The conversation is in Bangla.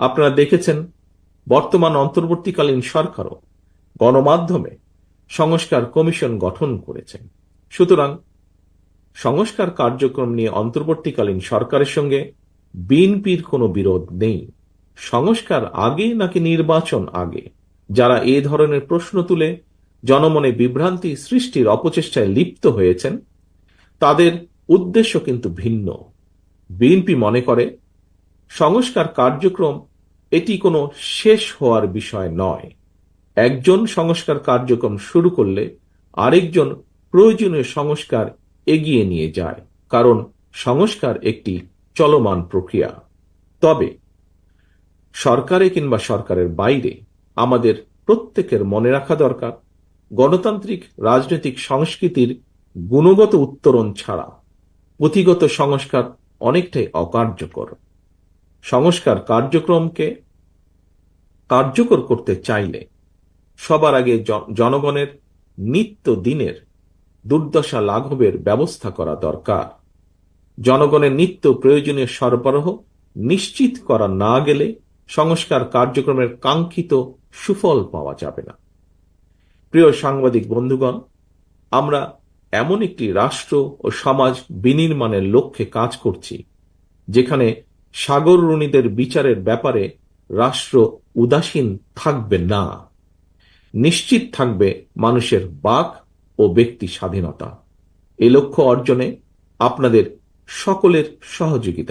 আপনারা দেখেছেন, বর্তমান অন্তর্বর্তীকালীন সরকারও গণমাধ্যমে সংস্কার কমিশন গঠন করেছেন। সুতরাং সংস্কার কার্যক্রম নিয়ে অন্তর্বর্তীকালীন সরকারের সঙ্গে বিএনপির কোনো বিরোধ নেই। সংস্কার আগে নাকি নির্বাচন আগে? যারা এ ধরনের প্রশ্ন তুলে জনমনে বিভ্রান্তি সৃষ্টির অপচেষ্টায় লিপ্ত হয়েছেন, তাদের উদ্দেশ্য কিন্তু ভিন্ন। বিএনপি মনে করে, সংস্কার কার্যক্রম এটি কোনো শেষ হওয়ার বিষয় নয়। একজন সংস্কার কার্যক্রম শুরু করলে আরেকজন প্রয়োজনীয় সংস্কার এগিয়ে নিয়ে যায়, কারণ সংস্কার একটি চলমান প্রক্রিয়া। তবে সরকারে কিংবা সরকারের বাইরে আমাদের প্রত্যেকের মনে রাখা দরকার, গণতান্ত্রিক রাজনৈতিক সংস্কৃতির গুণগত উত্তরণ ছাড়া। পুঁথিগত সংস্কার অনেকটাই অকার্যকর। সংস্কার কার্যক্রমকে কার্যকর করতে চাইলে সবার আগে জনগণের নিত্য দিনের দুর্দশা লাঘবের ব্যবস্থা করা দরকার। জনগণের নিত্য প্রয়োজনীয় সরবরাহ নিশ্চিত করা না গেলে সংস্কার কার্যক্রমের কাঙ্ক্ষিত সুফল পাওয়া যাবে না। প্রিয় সাংবাদিক বন্ধুগণ, আমরা এমন একটি রাষ্ট্র ও সমাজ বিনির্মাণের লক্ষ্যে কাজ করছি, যেখানে সাগর রুণীদের বিচারের ব্যাপারে রাষ্ট্র উদাসীন থাকবে না। নিশ্চিত থাকবে মানুষের বাক ও ব্যক্তি স্বাধীনতা। এ লক্ষ্য অর্জনে আপনাদের সকলের সহযোগিতা।